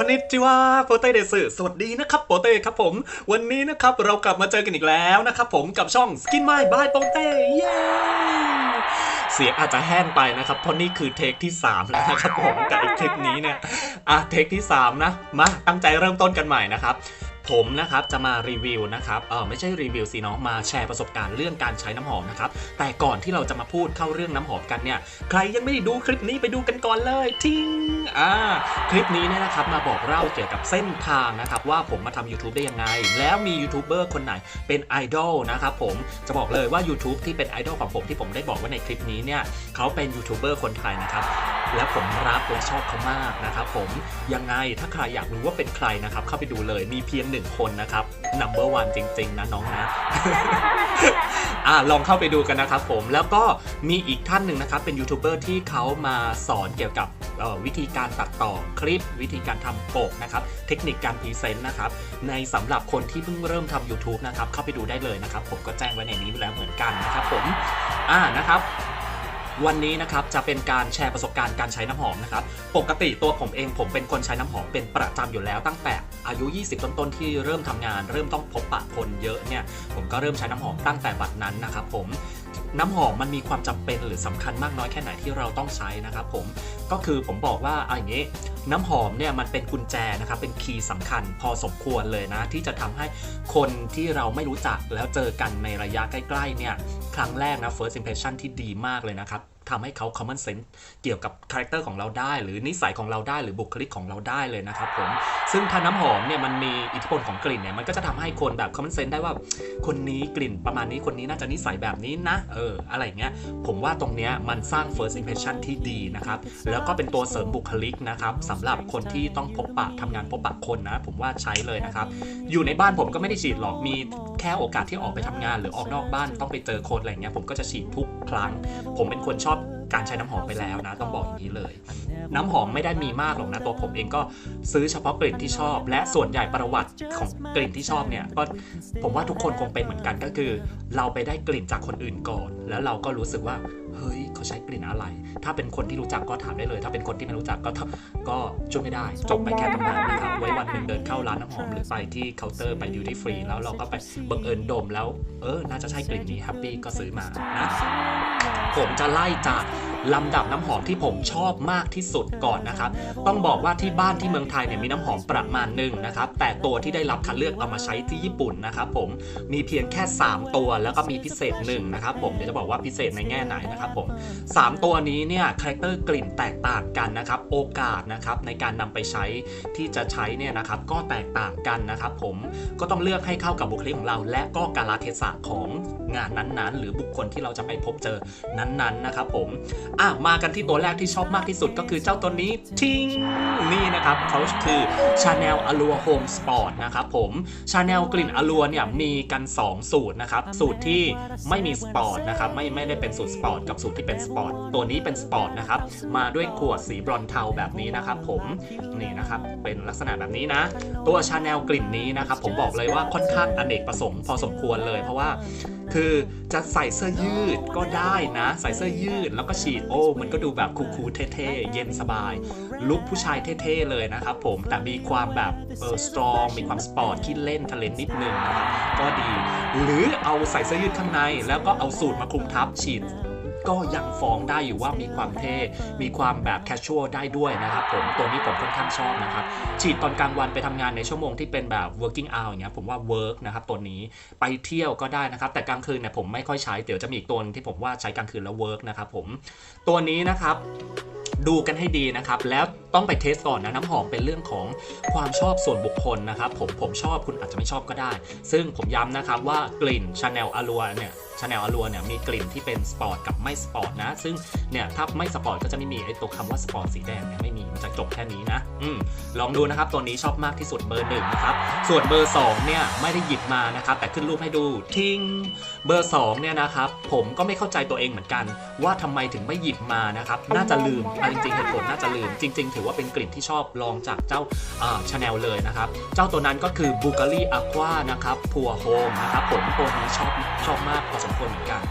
คอนิจิวาโปเต้เดซึสวัสดีนะครับโปเต้ครับผม วันนี้นะครับเรากลับมาเจอกันอีกแล้วนะครับผมกับช่องกินไม้บายโปเต้เย้เสียงอาจจะแห้งไปนะครับเพราะนี่คือเทคที่ 3 แล้วนะครับผมกับอีกคลิปนี้เนี่ยอะเทคที่ 3 นะ มาตั้งใจเริ่มต้นกันใหม่นะครับ ผมนะครับจะมารีวิวนะครับเออไม่ใช่รีวิวสิเนาะมาแชร์ประสบการณ์เรื่องการใช้น้ำหอมนะครับแต่ก่อนที่เราจะมาพูดเข้าเรื่องน้ำหอมกันเนี่ยใครยังไม่ได้ดูคลิปนี้ไปดูกันก่อนเลยทิ้งอ่าคลิปนี้เนี่ยนะครับมาบอกเล่าเกี่ยวกับเส้นทางนะครับว่าผมมาทำ YouTube ได้ยังไง แล้วมียูทูบเบอร์คนไหนเป็นไอดอลนะครับผมจะบอกเลยว่า YouTube ที่เป็นไอดอลของผมที่ผมได้บอกว่าในคลิปนี้เนี่ยเขาเป็นยูทูบเบอร์คนไทยนะครับและผมรักและชอบเขามากนะครับผมยังไงถ้าใครอยากรู้ว่าเป็นใครนะครับเข้าไปดูเลยมีเพียงหนึ่งคนนะครับ number one จริง ๆ นะน้องนะอะลองเข้าไปดูกันนะครับผมแล้วก็มีอีกท่านหนึ่งนะครับ เป็นยูทูบเบอร์ที่เขามาสอนเกี่ยวกับเอ่อวิธีการตัดต่อคลิป วิธีการทำปกนะครับ เทคนิคการพรีเซนต์นะครับ ในสำหรับคนที่เพิ่งเริ่มทำ YouTube นะครับ เข้าไปดูได้เลยนะครับ ผมก็แจ้งไว้ในนี้ไว้แล้วเหมือนกันนะครับผมอ่านะครับ วันนี้นะครับจะเป็นการแชร์ประสบการณ์การใช้น้ำหอมนะครับ ปกติตัวผมเองผมเป็นคนใช้น้ำหอมเป็นประจำอยู่แล้วตั้งแต่อายุ 20 ต้นๆที่เริ่มทำงาน เริ่มต้องพบปะคนเยอะเนี่ยผมก็เริ่มใช้น้ำหอมตั้งแต่บัดนั้นนะครับผม น้ำหอมมันมีความจำเป็นหรือสำคัญมากน้อยแค่ไหนที่เราต้องใช้นะครับผมก็คือผมบอกว่าอะอย่างนี้ น้ำหอมเนี่ยมันเป็นกุญแจนะครับเป็นคีย์สำคัญพอสมควรเลยนะ ที่จะทำให้คนที่เราไม่รู้จักแล้วเจอกันในระยะใกล้ๆเนี่ยครั้งแรกนะ first impression ที่ดีมากเลยนะครับ ทำให้เขา common sense เกี่ยวกับคาแรคเตอร์ของเราได้ หรือนิสัยของเราได้หรือบุคลิกของเราได้เลยนะครับผมซึ่งถ้าน้ำหอมเนี่ยมันมีอิทธิพลของกลิ่นเนี่ยมันก็จะทำให้คนแบบ common sense ได้ว่า คนนี้กลิ่นประมาณนี้คนนี้น่าจะนิสัยแบบนี้นะเอออะไรเงี้ยผมว่าตรงเนี้ยมันสร้าง first impression ที่ดีนะครับแล้วก็เป็นตัวเสริมบุคลิกนะครับสำหรับคนที่ต้องพบปะทำงานพบปะคนนะ ผมว่าใช้เลยนะครับอยู่ในบ้านผมก็ไม่ได้ฉีดหรอกมีแค่โอกาสที่ออกไปทำงาน หรือออกนอกบ้านต้องไปเจอคนอะไรเงี้ยผมก็จะฉีดทุกครั้ง ผมเป็นคนชอบ การใช้น้ำหอมไปแล้วนะ ต้องบอกอย่างนี้เลย น้ำหอมไม่ได้มีมากหรอกนะ ตัวผมเองก็ซื้อเฉพาะกลิ่นที่ชอบ และส่วนใหญ่ประวัติของกลิ่นที่ชอบเนี่ยก็ผมว่าทุกคนคงเป็นเหมือนกันก็คือ เราไปได้กลิ่นจากคนอื่นก่อน แล้วเราก็รู้สึกว่า เฮ้ยเขาใช้กลิ่นอะไร ถ้าเป็นคนที่รู้จักก็ถามได้เลย ถ้าเป็นคนที่ไม่รู้จักก็ทก็ช่วยไม่ได้ จบไปแค่ตรงนั้นนะครับไว้วันหนึ่งเดินเข้าร้านน้ำหอมหรือไปที่เคาน์เตอร์ไปดิวตี้ฟรีแล้วเราก็ไปบังเอิญดมแล้ว เออ น่าจะใช่กลิ่นนี้แฮปปี้ก็ซื้อมานะผมจะไล่จาก ลำดับน้ำหอมที่ผมชอบมากที่สุดก่อนนะครับ ต้องบอกว่าที่บ้านที่เมืองไทยเนี่ยมีน้ำหอมประมาณหนึ่งนะครับ แต่ตัวที่ได้รับคัดเลือกเอามาใช้ที่ญี่ปุ่นนะครับผมมีเพียงแค่ 3 ตัวแล้วก็มีพิเศษหนึ่งนะครับผมเดี๋ยวจะบอกว่าพิเศษในแง่ไหนนะครับผม 3 ตัวนี้เนี่ยคาแรคเตอร์กลิ่นแตกต่างกันนะครับโอกาสนะครับในการนำไปใช้ที่จะใช้เนี่ยนะครับก็แตกต่างกันนะครับผมก็ต้องเลือกให้เข้ากับบุคลิกของเรา และก็กาลเทศะของงานนั้นๆ หรือบุคคลที่เราจะไปพบเจอนั้นๆนะครับผมอะมากันที่ตัวแรกที่ชอบมากที่สุดก็คือเจ้าตัวนี้ทิ้งนี่นะครับเขาคือ Chanel Allure Home Sport นะครับผม Chanel กลิ่น Allure เนี่ยมีกัน 2 สูตรนะครับ สูตรที่ไม่มีสปอร์ตนะครับไม่ไม่ได้เป็นสูตรสปอร์ตกับสูตรที่เป็นสปอร์ตตัวนี้เป็นสปอร์ตนะครับ มาด้วยขวดสีบรอนเทาแบบนี้นะครับผมนี่นะครับเป็นลักษณะแบบนี้นะ ตัวชาแนลกลิ่นนี้นะครับผมบอกเลยว่าค่อนข้างอเนกประสงค์พอสมควรเลยเพราะว่า คือจะใส่เสื้อยืดก็ได้นะ ใส่เสื้อยืดแล้วก็ฉีดโอ้ มันก็ดูแบบคูลๆเท่ๆ เย็นสบาย ลุคผู้ชายเท่ๆเลยนะครับผมแต่มีความแบบเออสตรองมีความสปอร์ตที่เล่นทะเลนนิดนึงนะครับก็ดี หรือเอาใส่เสื้อยืดข้างใน แล้วก็เอาสูตรมาคลุมทับฉีด ก็ยังฟ้องได้อยู่ว่ามีความเท่ มีความแบบแคชชวลได้ด้วยนะครับผม ตัวนี้ผมค่อนข้างชอบนะครับ ฉีดตอนกลางวันไปทำงานในชั่วโมงที่เป็นแบบ working hour อย่างเงี้ย ผมว่า work นะครับตัวนี้ ไปเที่ยวก็ได้นะครับ แต่กลางคืนเนี่ยผมไม่ค่อยใช้ เดี๋ยวจะมีอีกตัวที่ผมว่าใช้กลางคืนแล้ว work นะครับผม ตัวนี้นะครับ ดูกันให้ดีนะครับ แล้วต้องไปเทสก่อนนะน้ำหอมเป็นเรื่องของความชอบส่วนบุคคลนะครับ ผมผมชอบคุณอาจจะไม่ชอบก็ได้ ซึ่งผมย้ำนะครับว่ากลิ่นชาแนลอารัวเนี่ยชาแนลอารัวเนี่ยมีกลิ่นที่เป็นสปอร์ตกับไม่สปอร์ตนะ ซึ่งเนี่ยถ้าไม่สปอร์ตก็จะไม่มีไอ้ตัวคำว่าสปอร์ตสีแดงเนี่ยไม่มี มันจะจบแค่นี้นะอืมลองดูนะครับตัวนี้ชอบมากที่สุดเบอร์หนึ่งนะครับส่วนเบอร์สองเนี่ยไม่ได้หยิบมานะครับแต่ขึ้นรูปให้ดูทิ้งเบอร์สองเนี่ยนะครับผมก็ไม่เข้าใจตัวเองเหมือนกัน ว่าทำไมถึงไม่หยิบมานะครับน่าจะลืมเอาจริงๆเหตุผลน่าจะลืม จริง ๆ ถือว่าเป็นกลิ่นที่ชอบลองจากเจ้าชาแนลเลยนะครับเจ้าตัวนั้นก็คือ b u g a r i Aqua นะครับ Pure Home นะครับผมตัวนี้ชอบชอบมากพอสมควรเหมือนกัน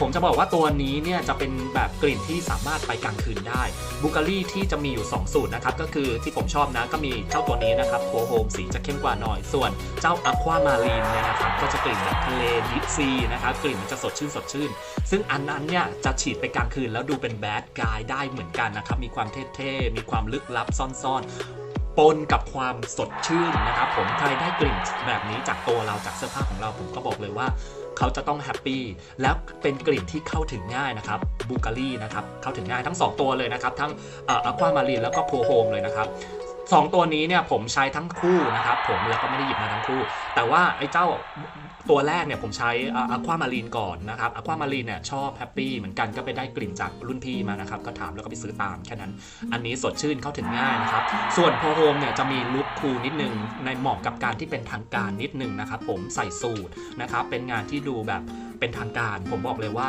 ผมจะบอกว่าตัวนี้เนี่ยจะเป็นแบบกลิ่นที่สามารถไปกลางคืนได้บูการีที่จะมีอยู่ 2 สูตรนะครับ ก็คือที่ผมชอบนะก็มีเจ้าตัวนี้นะครับโ o โฮมสีจะเข้มกว่าหน่อย ส่วนเจ้าอะความารีนเนี่ยนะครับก็จะกลิ่นแบบทะเลดิฟซีนะครับกลิ่นมันจะสดชื่นสดชื่น ซึ่งอันนั้นเนี่ยจะฉีดไปกลางคืนแล้วดูเป็นแบดกายได้เหมือนกันนะครับมีความเท่ๆมีความลึกลับซ่อนๆปนกับความสดชื่นนะครับผมใครได้กลิ่นแบบนี้จากตัวเราจากเสื้อผ้าของเราผมก็บอกเลยว่า เขาจะต้องแฮปปี้แล้วเป็นกลิ่นที่เข้าถึงง่ายนะครับบูการีนะครับเข้าถึงง่ายทั้ง 2 ตัวเลยนะครับ ทั้งอะความารีนแล้วก็โพโฮมเลยนะครับสองตัวนี้เนี่ยผมใช้ทั้งคู่นะครับผมแล้วก็ไม่ได้หยิบมาทั้งคู่ แต่ว่าไอ้เจ้า ตัวแรกเนี่ยผมใช้อะความารีนก่อนนะครับอะความารีนเนี่ยชอบแฮปปี้เหมือนกันก็ไปได้กลิ่นจากรุ่นพี่มานะครับก็ถามแล้วก็ไปซื้อตามแค่นั้น อันนี้สดชื่นเข้าถึงง่ายนะครับ ส่วนโพโฮมเนี่ยจะมีลุคคูลนิดนึงในเหมาะกับการที่เป็นทางการนิดนึงนะครับผมใส่สูทนะครับเป็นงานที่ดูแบบเป็นทางการ ผมบอกเลยว่า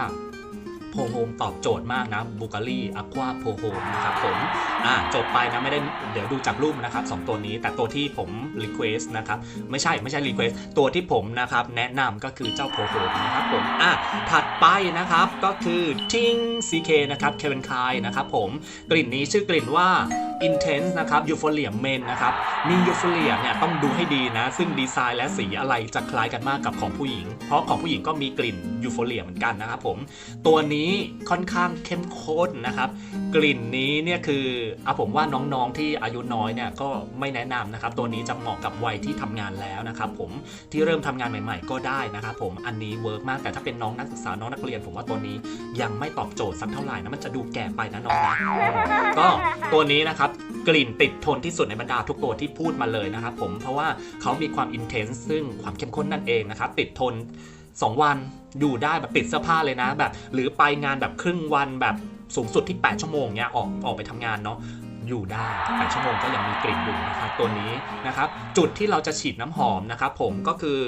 โพโฮมตอบโจทย์มากนะบูการีอะควาโพโฮมนะครับผมอ่าจบไปนะไม่ได้เดี๋ยวดูจากรูปนะครับสองตัวนี้ แต่ตัวที่ผมรีเควสนะครับไม่ใช่ไม่ใช่รีเควสตัวที่ผมนะครับแนะนำก็คือเจ้าโพโฮมนะครับผมอะถัดไปนะครับก็คือทิงซีเคนะครับเควินคายนะครับผมกลิ่นนี้ชื่อกลิ่นว่า Intense นะครับยูโฟเลียเมนนะครับ มียูโฟเลียเนี่ยต้องดูให้ดีนะ ซึ่งดีไซน์และสีอะไรจะคล้ายกันมากกับของผู้หญิง เพราะของผู้หญิงก็มีกลิ่นยูโฟเลียเหมือนกันนะครับผม ตัวนี้ค่อนข้างเข้มข้นนะครับ กลิ่นนี้เนี่ยคือเอาผมว่าน้องๆที่อายุน้อยเนี่ยก็ไม่แนะนำนะครับ ตัวนี้จะเหมาะกับวัยที่ทำงานแล้วนะครับผม ที่เริ่มทำงานใหม่ ๆ ก็ได้นะครับผม อันนี้เวิร์กมากแต่ถ้าเป็นน้องนักศึกษา น้องนักเรียนผมว่าตัวนี้ยังไม่ตอบโจทย์สักเท่าไหร่นะ มันจะดูแก่ไปนะน้องนะ ก็ตัวนี้นะครับกลิ่นติดทนที่สุดในบรรดาทุกตัวที่พูดมาเลยนะครับผมเพราะว่าเขามีความอินเทนส์ซึ่งความเข้มข้นนั่นเองนะครับติดทน 2 วันอยู่ได้แบบติดเสื้อผ้าเลยนะแบบ หรือไปงานแบบครึ่งวันแบบสูงสุดที่ 8 ชั่วโมงเนี้ยออกออกไปทำงานเนาะอยู่ได้8ชั่วโมงก็ยังมีกลิ่นอยู่นะครับตัวนี้นะครับจุดที่เราจะฉีดน้ำหอมนะครับผมก็คือ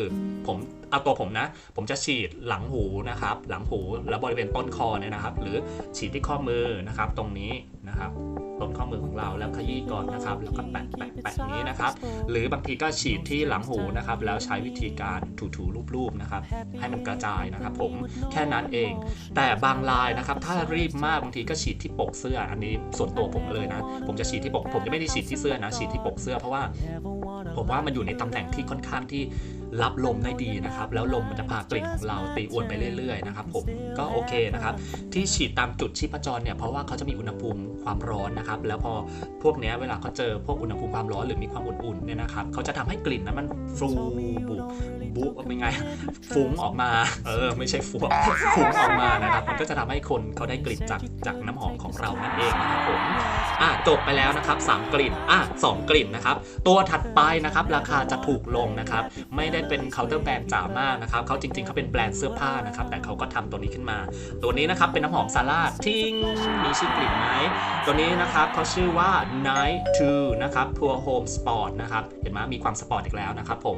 ผมเอาตัวผมนะ ผมจะฉีดหลังหูนะครับ หลังหูแล้วบริเวณต้นคอเนี่ยนะครับ หรือฉีดที่ข้อมือนะครับ ตรงนี้ นะครับต้นข้อมือของเราแล้วขยี้ก่อนนะครับ แล้วก็แปะแปะแปะนี้นะครับ หรือบางทีก็ฉีดที่หลังหูนะครับ แล้วใช้วิธีการถูๆรูปๆนะครับ ให้มันกระจายนะครับ ผมแค่นั้นเอง แต่บางลายนะครับ ถ้ารีบมากบางทีก็ฉีดที่ปกเสื้อ อันนี้ส่วนตัวผมเลยนะ ผมจะฉีดที่ปก ผมจะไม่ได้ฉีดที่เสื้อนะ ฉีดที่ปกเสื้อเพราะว่า ผมว่ามันอยู่ในตำแหน่งที่ค่อนข้างที่ รับลมได้ดีนะครับ แล้วลมมันจะพากลิ่นของเราตีอวนไปเรื่อยๆนะครับผมก็โอเคนะครับ ที่ฉีดตามจุดชีพจรเนี่ยเพราะว่าเขาจะมีอุณหภูมิความร้อนนะครับ แล้วพอพวกเนี้ยเวลาเขาเจอพวกอุณหภูมิความร้อนหรือมีความอุ่นๆเนี่ยนะครับเขาจะทำให้กลิ่นนั้นมันฟูบุบุเป็นไงฟุ้งออกมาเออไม่ใช่ฟุ้งฟุ้งออกมานะครับมันก็จะทำให้คนเขาได้กลิ่นจากจากน้ำหอมของเรานั่นเองนะครับผมอะจบไปแล้วนะครับสามกลิ่นอะสองกลิ่นนะครับ ตัวถัดไปนะครับ ราคาจะถูกลงนะครับ ไม่ได้เป็นเคาน์เตอร์แบรนด์จ๋ามากนะครับเขาจริงๆเขาเป็นแบรนด์เสื้อผ้านะครับแต่เขาก็ทำตัวนี้ขึ้นมา ตัวนี้นะครับเป็นน้ำหอมซาร่าทิ้งมีชื่อกลิ่นไหมตัวนี้นะครับเขาชื่อว่า Night 2นะครับ Pure Home Sport นะครับเห็นไหมมีความสปอร์ตอีกแล้วนะครับผม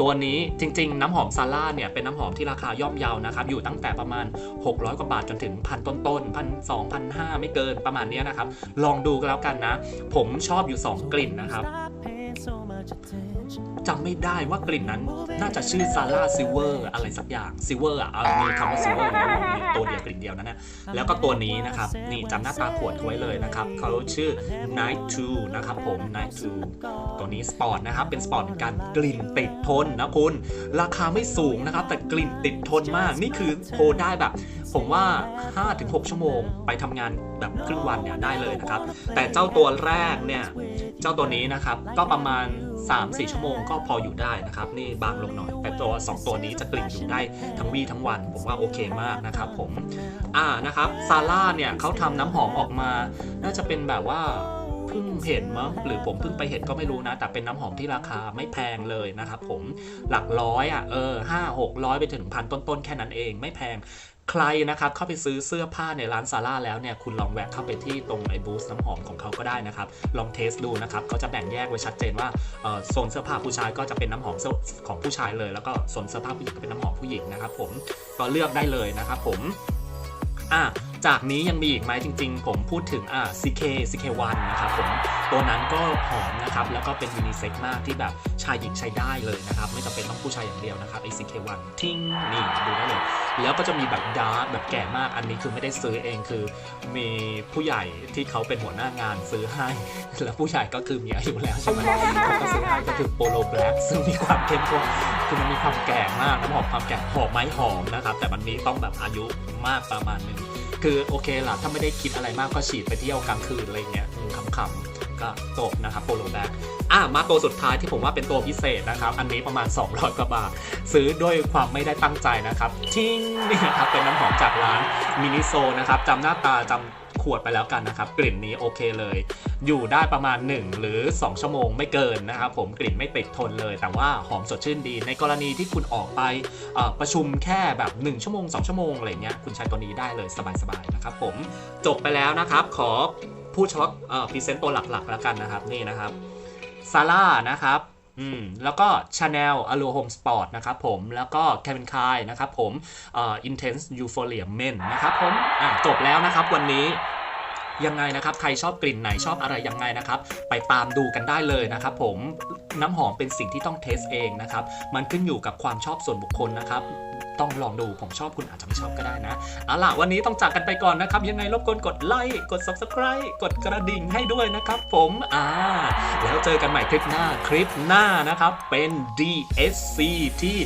ตัวนี้จริง ๆ น้ำหอมซาร่าเนี่ยเป็นน้ำหอมที่ราคาย่อมเยานะครับอยู่ตั้งแต่ประมาณ 600 กว่าบาทจนถึงพันต้นๆพันสองพันห้าไม่เกินประมาณนี้นะครับลองดูกันแล้วกันนะ ผมชอบอยู่ 2 กลิ่นนะครับ จำไม่ได้ว่ากลิ่นนั้นน่าจะชื่อซาร่าซิเวอร์อะไรสักอย่างซิเวอร์อะเอามีคำว่าซิเวอร์มีตัวเดียวกลิ่นเดียวนั่นนะแล้วก็ตัวนี้นะครับ นี่จำหน้าตาขวดไว้เลยนะครับเขาชื่อ Night 2นะครับผม Night 2ตัวนี้สปอร์ตนะครับ เป็นสปอร์ตเหมือนกันกลิ่นติดทนนะคุณ ราคาไม่สูงนะครับ แต่กลิ่นติดทนมาก นี่คือโทได้แบบ ผมว่า 5-6 ชั่วโมง ไปทำงานแบบครึ่งวันเนี่ยได้เลยนะครับ แต่เจ้าตัวแรกเนี่ย เจ้าตัวนี้นะครับ ก็ประมาณ3-4 ชั่วโมงก็พออยู่ได้นะครับ นี่บางลงหน่อย แต่ตัว 2 ตัวนี้จะกลิ่นอยู่ได้ทั้งวี่ทั้งวัน ผมว่าโอเคมากนะครับผมอ่านะครับซาร่าเนี่ยเขาทำน้ำหอมออกมา น่าจะเป็นแบบว่าเพิ่งเห็นมั้งหรือผมเพิ่งไปเห็นก็ไม่รู้นะ แต่เป็นน้ำหอมที่ราคาไม่แพงเลยนะครับผมหลักร้อยอะเออห้าหกร้อยไปถึงพันต้นๆ แค่นั้นเองไม่แพง ใครนะครับเข้าไปซื้อเสื้อผ้าในร้านซาร่าแล้วเนี่ยคุณลองแวะเข้าไปที่ตรงไอ้บูสน้ำหอมของเขาก็ได้นะครับ ลองเทสดูนะครับเขาจะแบ่งแยกไว้ชัดเจนว่าโซนเสื้อผ้าผู้ชายก็จะเป็นน้ำหอมของผู้ชายเลย แล้วก็โซนเสื้อผ้าผู้หญิงก็เป็นน้ำหอมผู้หญิงนะครับผมก็เลือกได้เลยนะครับผม อะจากนี้ยังมีอีกไหมจริง ๆ ผมพูดถึงอ่า CK CK1 นะครับผมตัวนั้นก็หอมนะครับ แล้วก็เป็นยูนิเซ็กมากที่แบบชายหญิงใช้ได้เลยนะครับ ไม่จำเป็นต้องผู้ชายอย่างเดียวนะครับไอ CK1 ทิ้งนี่ดูได้เลย แล้วก็จะมีแบบดาร์กแบบแก่มากอันนี้คือไม่ได้ซื้อเองคือมีผู้ใหญ่ที่เขาเป็นหัวหน้างานซื้อให้ แล้วผู้ใหญ่ก็คือมีอายุแล้วใช่ไหมเขาก็ซื้อให้ก็คือโปโลแบล็กซึ่งมีความเข้มข้น คือมันมีความแก่มากน้ำหอมความแก่หอมไหมหอมนะครับ แต่มันนี้ต้องแบบอายุมากประมาณหนึงคือโอเคล่ะถ้าไม่ได้คิดอะไรมากก็ฉีดไปเที่ยวกลางคืนอะไรเงี้ยขำๆ ก็จบนะครับโปโลแบ็กอะมาตัวสุดท้ายที่ผมว่าเป็นตัวพิเศษนะครับ อันนี้ประมาณ 200กว่าบาท ซื้อด้วยความไม่ได้ตั้งใจนะครับทิ้งนี่นะครับเป็นน้ำหอมจากร้านมินิโซนะครับจำหน้าตาจำขวดไปแล้วกันนะครับ กลิ่นนี้โอเคเลย อยู่ได้ประมาณ 1 หรือ 2 ชั่วโมงไม่เกินนะครับผมกลิ่นไม่ติดทนเลย แต่ว่าหอมสดชื่นดี ในกรณีที่คุณออกไปประชุมแค่แบบ 1 ชั่วโมง 2 ชั่วโมงอะไรเงี้ยคุณใช้ตัวนี้ได้เลยสบายๆนะครับผมจบไปแล้วนะครับขอ พูดเฉพาะพรีเซนต์ตัวหลักๆแล้วกันนะครับนี่นะครับซาร่านะครับอืมแล้วก็ Chanel Alo Home Sport นะครับผมแล้วก็ Calvin k a i นะครับผมเอ่อ Intense Euphoria Men นะครับผมอะจบแล้วนะครับวันนี้ยังไงนะครับ ใครชอบกลิ่นไหนชอบอะไรยังไงนะครับ ไปตามดูกันได้เลยนะครับผมน้ำหอมเป็นสิ่งที่ต้องเทสเองนะครับ มันขึ้นอยู่กับความชอบส่วนบุคคลนะครับ ต้องลองดูผมชอบคุณอาจจะไม่ชอบก็ได้นะเอาล่ะวันนี้ต้องจากกันไปก่อนนะครับ ยังไงรบกวนกดไลค์กด subscribe กดกระดิ่งให้ด้วยนะครับผมอ่าแล้วเจอกันใหม่คลิปหน้าคลิปหน้านะครับเป็น DSC ที่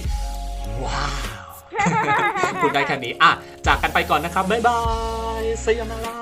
ว้าวพูดได้แค่นี้อะจากกันไปก่อนนะครับบ๊ายบายสยานารา